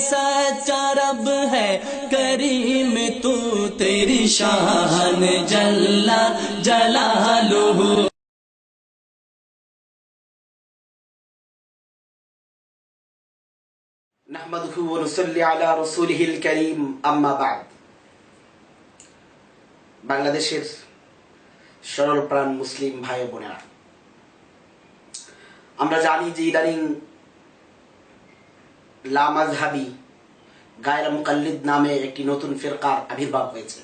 सच्चा रब है करीम तू तेरी शान जल्ला जलालुहु নাহমাদুহু ওয়া নুসাল্লি আলা রাসূলিহিল কারীম আম্মা বাদ বাংলাদেশের সরল প্রাণ মুসলিম ভাই ও বোনেরা আমরা জানি যে ইদানিং লামাজহাবি গায়রা মুকাল্লিদ নামে একটি নতুন ফিরকার আবির্ভাব হয়েছে।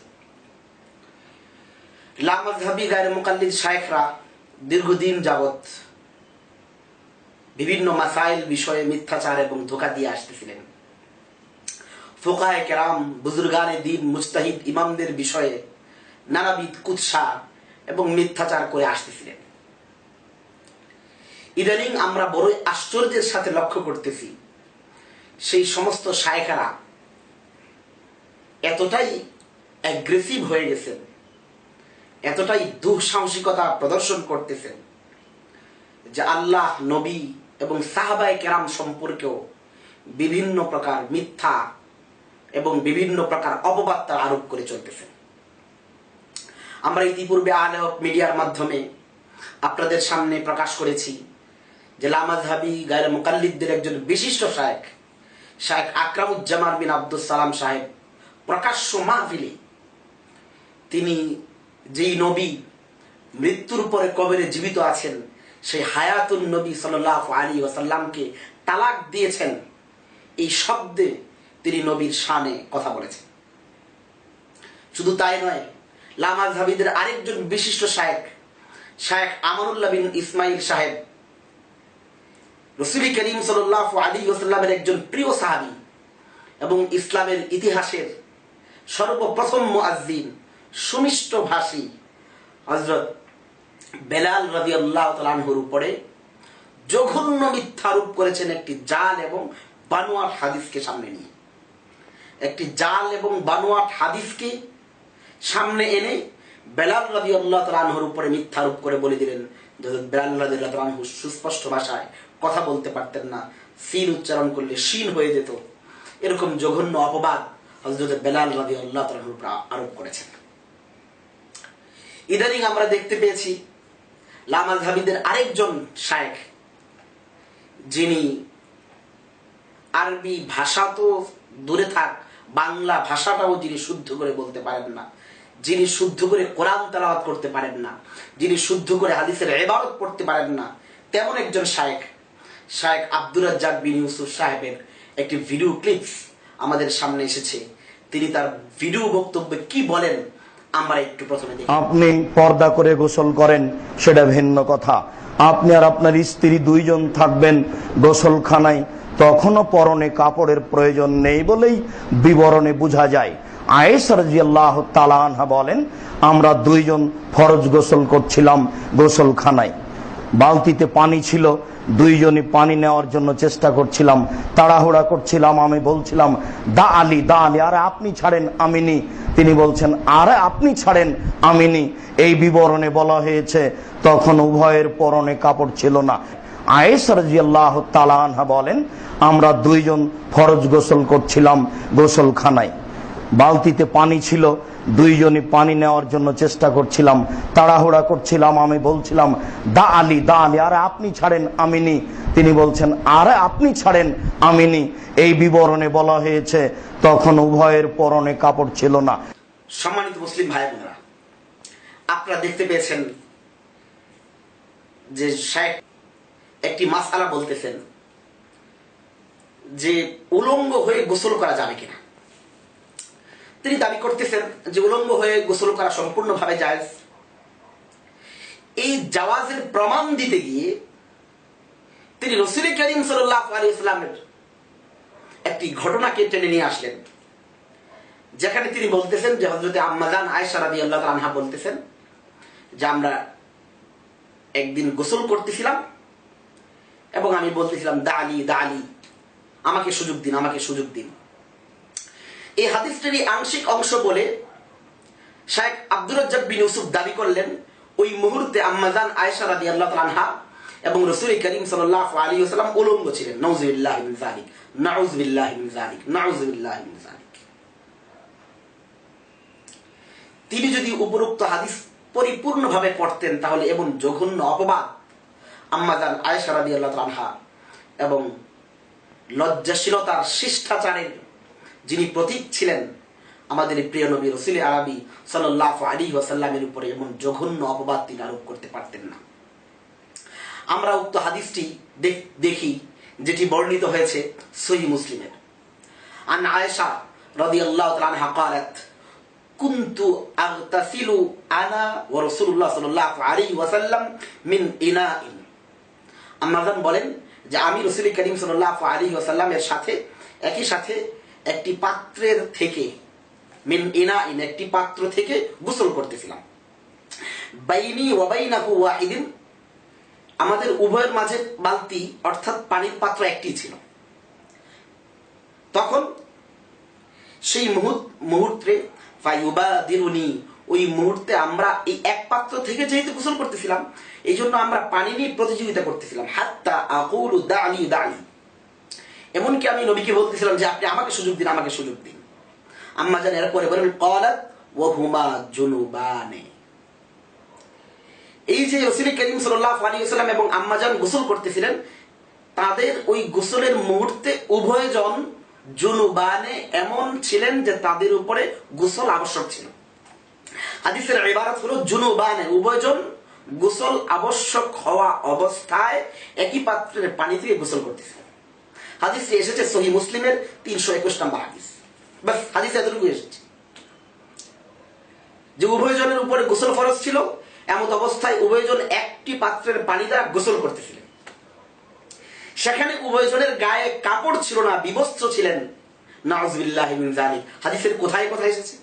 লামাজহাবি গায়রা মুকাল্লিদ শায়েখরা দীর্ঘদিন যাবত বিভিন্ন মাসাইল বিষয়ে মিথ্যাচার এবং ধোকা দিয়ে আসতেছিলেন। ফোকায় কেরাম, বুজুর্গানে দিন মুস্তাহিদ ইমামদের বিষয়ে নানাবিধ কুৎসা এবং মিথ্যাচার করে আসতেছিলেন। ইদানিং আমরা বড়ই আশ্চর্যের সাথে লক্ষ্য করতেছি সেই সমস্ত শায়খারা এতটাই অ্যাগ্রেসিভ হয়ে গেছেন, এতটাই দুঃসাহসিকতা প্রদর্শন করতেছেন যে আল্লাহ, নবী এবং সাহাবায় কেরাম সম্পর্কেও বিভিন্ন প্রকার মিথ্যা এবং বিভিন্ন প্রকার অপবার্তা আরোপ করে চলতেছেন। আমরা ইতিপূর্বে আলে মিডিয়ার মাধ্যমে আপনাদের সামনে প্রকাশ করেছি যে লামাজহাবি গায়ের মোকাল্লিদদের একজন বিশিষ্ট শায়েক শায়েক আকরামুজ্জামান বিন আব্দুল সালাম সাহেব প্রকাশ্য মাহফিলে তিনি যেই নবী মৃত্যুর পরে কবরে জীবিত আছেন, সেই হায়াতুল নবী সাল্লাহ আলী ওসাল্লামকে তালাক দিয়েছেন, এই শব্দে তিনি নবীর শানে কথা বলেছেন। শুধু তাই নয় লামাজ হাবিদের আরেকজন বিশিষ্ট শায়েক শায়েক আমানুল্লাহ বিন ইসমাইল সাহেব রসুলি করিম সাল্লাহ আলী ওসাল্লামের একজন প্রিয় সাহাবি এবং ইসলামের ইতিহাসের সর্বপ্রথম মুআজ্জিন সুমিষ্ট ভাষী হজরত বেলাল রাজি আল্লাহ তালানহুর উপরে জঘন্য মিথ্যারোপ করেছেন একটি জাল এবং বানোয়াট হাদিসকে সামনে নিয়ে। একটি জাল এবং বানোয়াট হাদিসকে সামনে এনে বেলাল রাজি আল্লাহ তালানহুর উপরে মিথ্যারোপ করে বলে দিলেন। বেলাল রাজি আল্লাহ তালানহু সুস্পষ্ট ভাষায় কথা বলতে পারতেন না। সিন উচ্চারণ করলে শিন হয়ে যেত। এরকম জঘন্য অপবাদ হজরত বেলাল রাজি আল্লাহ তালানহুর উপর আরোপ করেছেন। ইদানিং আমরা দেখতে পেয়েছি লামাজহাবিদের আরেকজন শায়েখ, যিনি আরবি ভাষা তো দূরে থাক, বাংলা ভাষাটাও যিনি শুদ্ধ করে বলতে পারেন না, যিনি শুদ্ধ করে কোরআন তালাওয়াত করতে পারেন না, যিনি শুদ্ধ করে হাদিসের এবারত পড়তে পারেন না, তেমন একজন শায়েখ। শায়েখ আব্দুর রাজ্জাক বিন ইউসুফ সাহেবের একটি ভিডিও ক্লিপস আমাদের সামনে এসেছে। তিনি তার ভিডিও বক্তব্যে কি বলেন, আমরা একটু প্রথমে আপনি পর্দা করে গোসল করেন, সেটা ভিন্ন কথা। আপনি আর আপনার স্ত্রী দুইজন থাকবেন গোসলখানায়, তখনও পরনে কাপড়ের প্রয়োজন নেই বলেই বিবরণে বোঝা যায়। আয়েস রাজিয়াল্লাহ তালানহা বলেন, আমরা দুইজন ফরজ গোসল করছিলাম গোসলখানায়। বালতিতে পানি ছিল, দুইজনই পানি নেওয়ার জন্য চেষ্টা করছিলাম, তাড়াহুড়া করছিলাম, আমি বলছিলাম, দা আলী দা আলী, আরে আপনি ছাড়েন আমিনি। তিনি বলছেন, আরে আপনি ছাড়েন আমিনি। এই বিবরণে বলা হয়েছে, তখন উভয়ের পরনে কাপড় ছিল না। আয়েস রাজিয়াল্লাহ তালানহা বলেন, আমরা দুইজন ফরজ গোসল করছিলাম গোসলখানায়। বালতিতে পানি ছিল, দুইজনই পানি নেওয়ার জন্য চেষ্টা করছিলাম, তাড়াহুড়া করছিলাম, আমি বলছিলাম, দা আলী দা আলী, আরে আপনি ছাড়েন আমিনি। তিনি বলছেন, আরে আপনি ছাড়েন আমিনি। এই বিবরণে বলা হয়েছে, তখন উভয়ের পরনে কাপড় ছিল না। সম্মানিত মুসলিম ভাই বোনেরা, আপনারা দেখতে পেয়েছেন যে শেখ একটি মাসালা বলতেছেন যে উলঙ্গ হয়ে গোসল করা যাবে কিনা। তিনি দাবি করতেছেন যে উলঙ্গ হয়ে গোসল করা সম্পূর্ণভাবে জায়েজ। এই জাওয়াজের প্রমাণ দিতে গিয়ে তিনি রসুল করিম সাল্লাহ আলী ইসলামের একটি ঘটনাকে টেনে নিয়ে আসলেন, যেখানে তিনি বলতেছেন যে হজরতে আম্মাজান আয়সা রাদি আল্লাহ আনহা বলতেছেন যে আমরা একদিন গোসল করতেছিলাম এবং আমি বলতেছিলাম দা আলী দা আলী আমাকে সুযোগ দিন, আমাকে সুযোগ দিন। এই হাদিসটারই আংশিক অংশ বলে শাহেখ আব্দুর বিন ইউসুফ দাবি করলেন, ওই মুহূর্তে আম্মাজান রাদি আল্লাহ আনহা এবং রসুল করিম সাল্লাম উলঙ্গ ছিলেন। তিনি যদি উপরোক্ত হাদিস পরিপূর্ণভাবে পড়তেন, তাহলে এমন জঘন্য অপবাদ আম্মাজান আয়েশা আল্লাহ আনহা এবং লজ্জাশীলতার শিষ্টাচারের যিনি প্রতীক ছিলেন আমাদের প্রিয় নবী রসুল আরবি সাল্লাহ আলী ওয়াসাল্লামের উপরে এমন জঘন্য অপবাদ তিনি আরোপ করতে পারতেন না আমরা উক্ত হাদিসটি দেখ- দেখি যেটি বর্ণিত হয়েছে সহি মুসলিমের আন আয়েশা রাদিয়াল্লাহু তাআলা আনহা قالت كنت اغتسل انا ورسول الله صلى الله عليه وسلم من اناء আমাজান বলেন যে আমি রসুল করিম সাল্লাল্লাহু আলাইহি ওয়াসাল্লামের সাথে একই সাথে একটি পাত্রের থেকে, মিন ইনাইন, একটি পাত্র থেকে গোসল করতেছিলাম। বাইনি ওয়াবাইনাহু ওয়াহিদিন, আমাদের উভয়ের মাঝে বালতি, অর্থাৎ পানির পাত্র একটি ছিল। তখন সেই মুহূর্ত মুহূর্তে ফাইবাদিরুনি ওই মুহূর্তে আমরা এই এক পাত্র থেকে যেহেতু গোসল করতেছিলাম এই জন্য আমরা পানি নিয়ে প্রতিযোগিতা করতেছিলাম। হাত্তা আকুলু দালি দালি এমনকি আমি নবীকে বলতেছিলাম যে, আপনি আমাকে সুযোগ দিন, আমাকে সুযোগ দিন। আম্মা জান এরপরে বলেন, কলাত ওহুমা জুনুবানে। এই যে রসুল করিম সাল্লাহ আলী সাল্লাম এবং আম্মাজান গোসল করতেছিলেন, তাদের ওই গোসলের মুহূর্তে উভয়জন জুনুবানে এমন ছিলেন যে, তাদের উপরে গোসল আবশ্যক ছিল। হাদিসের ইবারত হলো জুনুবানে উভয়জন গোসল আবশ্যক হওয়া অবস্থায় একই পাত্রের পানি থেকে গোসল করতেছিলেন। হাদিসটি এসেছে সহি মুসলিমের তিনশো একুশ নম্বর হাদিস। বাস, হাদিস এতটুকু এসেছে। যে উভয়জনের উপরে গোসল ফরজ ছিল এমন অবস্থায় উভয়জন একটি পাত্রের পানি দ্বারা গোসল করতেছিলেন। সেখানে উভয়জনের গায়ে কাপড় ছিল না, বিবস্ত্র ছিলেন। হাদিসের কোথায় কোথায় এসেছে?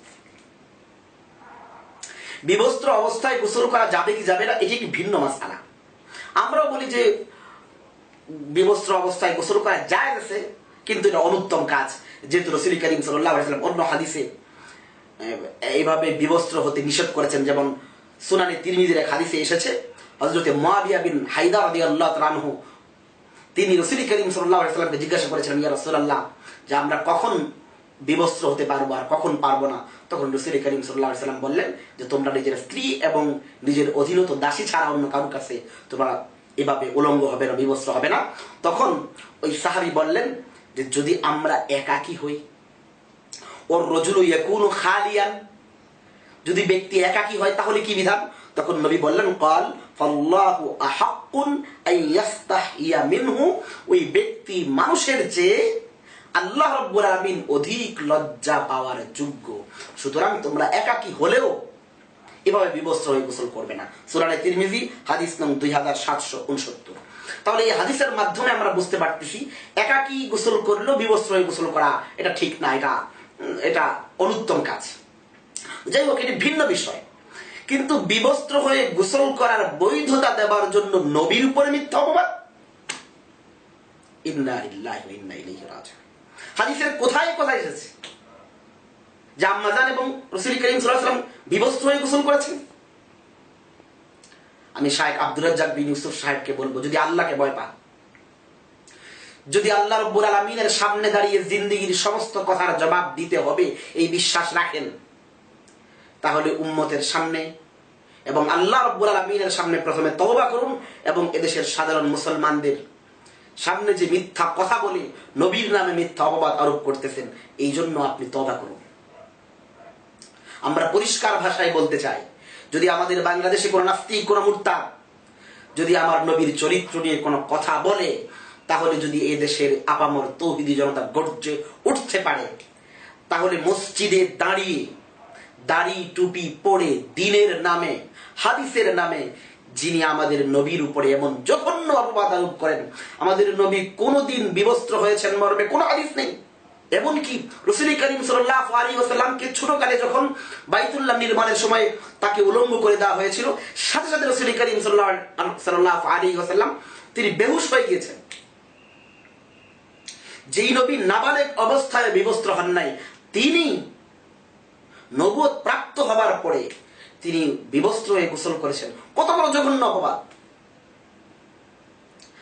বিবস্ত্র অবস্থায় গোসল করা যাবে কি যাবে না, এটি একটি ভিন্ন মাসালা। আমরাও বলি যে বিবস্ত্র অবস্থায় গোসল করা যায় আছে, কিন্তু এটা অনুত্তম কাজ, যেহেতু রসুল করিম সাল্লাম অন্য হাদিসে এইভাবে বিবস্ত্র হতে নিষেধ করেছেন, যেমন সুনানি তিরমিজির এক হাদিসে এসেছে হজরতে মাবিয়া বিন হাইদা রাদি আল্লাহ তালানহু তিনি রসুল করিম সাল্লাহ সাল্লামকে জিজ্ঞাসা করেছিলেন, ইয়া রসুল্লাহ যে আমরা কখন বিবস্ত্র হতে পারব আর কখন পারব না? তখন রসুল করিম সাল্লাহ বললেন যে, তোমরা নিজের স্ত্রী এবং নিজের অধীনত দাসী ছাড়া অন্য কারোর কাছে তোমরা এভাবে উলঙ্গ হবে না, বিবস্ত্র হবে না। তখন ওই সাহাবি বললেন যে, যদি আমরা একাকী হই, ওর রজুল ইয়াকুনু খালিয়ান। যদি ব্যক্তি একাকী হয়, তাহলে কি বিধান? তখন নবী বললেন কল ফাল্লাহু আহাক্কুন আন ইয়াস্তাহিয়া মিনহু। ওই ব্যক্তি মানুষের চেয়ে আল্লাহ রাব্বুল আলামিন অধিক লজ্জা পাওয়ার যোগ্য। সুতরাং তোমরা একাকী হলেও এভাবে বিবস্ত্র হয়ে গোসল করবে না। সুরানে তিরমিজি, হাদিস নং দুই হাজার সাতশো উনসত্তর। তাহলে এই হাদিসের মাধ্যমে আমরা বুঝতে পারতেছি, একাকী গোসল করলেও বিবস্ত্র হয়ে গোসল করা এটা ঠিক না, এটা এটা অনুত্তম কাজ। যাই হোক, এটি ভিন্ন বিষয়। কিন্তু বিবস্ত্র হয়ে গোসল করার বৈধতা দেওয়ার জন্য নবীর উপরে মিথ্যা অপবাদ? ইন্না লিল্লাহি ওয়া ইন্না ইলাইহি রাজিউন। হাদিসের কোথায় কোথায় এসেছে? যে আম্মাজান এবং রসুল করিম ওয়াসাল্লাম বিবস্ত্র হয়ে গোসল করেছেন। আমি শাহেক আব্দুর রাজ্জাক বিন ইউসুফ সাহেবকে বলব, যদি আল্লাহকে ভয় পান, যদি আল্লাহ রব্বুল আলমিনের সামনে দাঁড়িয়ে জিন্দিগির সমস্ত কথার জবাব দিতে হবে, এই বিশ্বাস রাখেন, তাহলে উম্মতের সামনে এবং আল্লাহ রব্বুল আলমিনের সামনে প্রথমে তওবা করুন এবং এদেশের সাধারণ মুসলমানদের সামনে যে মিথ্যা কথা বলে নবীর নামে মিথ্যা অপবাদ আরোপ করতেছেন এই জন্য আপনি তবা করুন। আমরা পরিষ্কার ভাষায় বলতে চাই, যদি আমাদের বাংলাদেশে কোনো নাস্তিক, কোনো মুর্তা যদি আমার নবীর চরিত্র নিয়ে কোনো কথা বলে, তাহলে যদি এই দেশের আপামর তৌহিদি জনতা গর্জে উঠতে পারে, তাহলে মসজিদে দাঁড়িয়ে, দাড়ি টুপি পরে, দিনের নামে, হাদিসের নামে, যিনি আমাদের নবীর উপরে এমন জঘন্য অপবাদ আরোপ করেন, আমাদের নবী কোনোদিন বিবস্ত্র হয়েছেন মর্মে, কোনো হাদিস নেই। এমনকি রসুল করিম সাল্লাহ আলী ওসাল্লামকে ছোটকালে যখন বাইতুল্লাহ নির্মাণের সময় তাকে উলঙ্গ করে দেওয়া হয়েছিল, সাথে সাথে রসুল করিম সাল্লাহ আলী ওসাল্লাম তিনি বেহুশ হয়ে গিয়েছেন। যেই নবী নাবালেক অবস্থায় বিবস্ত্র হন নাই, তিনি নবুয়ত প্রাপ্ত হবার পরে তিনি বিবস্ত্র হয়ে গোসল করেছেন। কত বড় জঘন্য অপবাদ।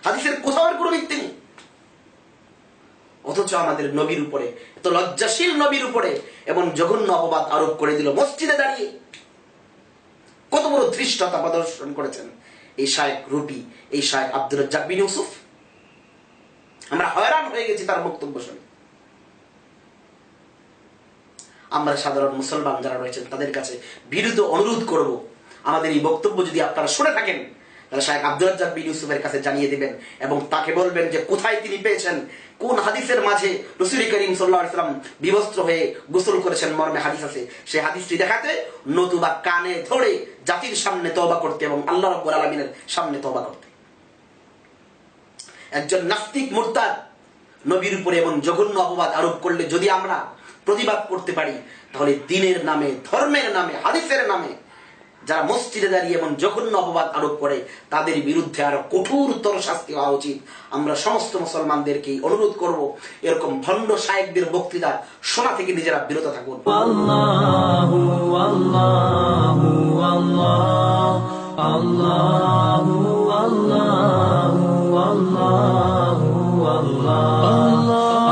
হাদিসের কোথাও কোনো ভিত্তি নেই। অথচ আমাদের নবীর উপরে, এত লজ্জাশীল নবীর উপরে এবং জঘন্য অপবাদ আরোপ করে দিল মসজিদে দাঁড়িয়ে। কত বড় ধৃষ্টতা প্রদর্শন করেছেন এই শায়েক রুপি এই শায়েক আব্দুর রাজ্জাক বিন ইউসুফ। আমরা হয়রান হয়ে গেছি তার বক্তব্য শুনে। আমরা সাধারণ মুসলমান যারা রয়েছেন তাদের কাছে বিরুদ্ধ অনুরোধ করব, আমাদের এই বক্তব্য যদি আপনারা শুনে থাকেন শাহেখ আব্দুল রাজ্জাক বিন ইউসুফের কাছে জানিয়ে দিবেন এবং তাকে বলবেন যে কোথায় তিনি পেয়েছেন? কোন হাদিসের মাঝে রসুল করিম সাল্লাহ ইসলাম বিবস্ত্র হয়ে গোসল করেছেন মর্মে হাদিস আছে। হাদিসটি দেখাতে নতুবা কানে ধরে জাতির সামনে তবা করতে এবং আল্লাহ রব্বুল আলমিনের সামনে তবা করতে। একজন নাস্তিক মুরতাদ নবীর উপরে এমন জঘন্য অপবাদ আরোপ করলে যদি আমরা প্রতিবাদ করতে পারি, তাহলে দিনের নামে, ধর্মের নামে, হাদিসের নামে যারা মসজিদে দাঁড়িয়ে এমন জঘন্য অপবাদ আরোপ করে তাদের বিরুদ্ধে আরও কঠোরতর শাস্তি হওয়া উচিত আমরা সমস্ত মুসলমানদেরকে অনুরোধ করব এরকম ভণ্ড সাহেবদের বক্তৃতা শোনা থেকে নিজেরা বিরত থাকুন Allah, Allahu, Allah.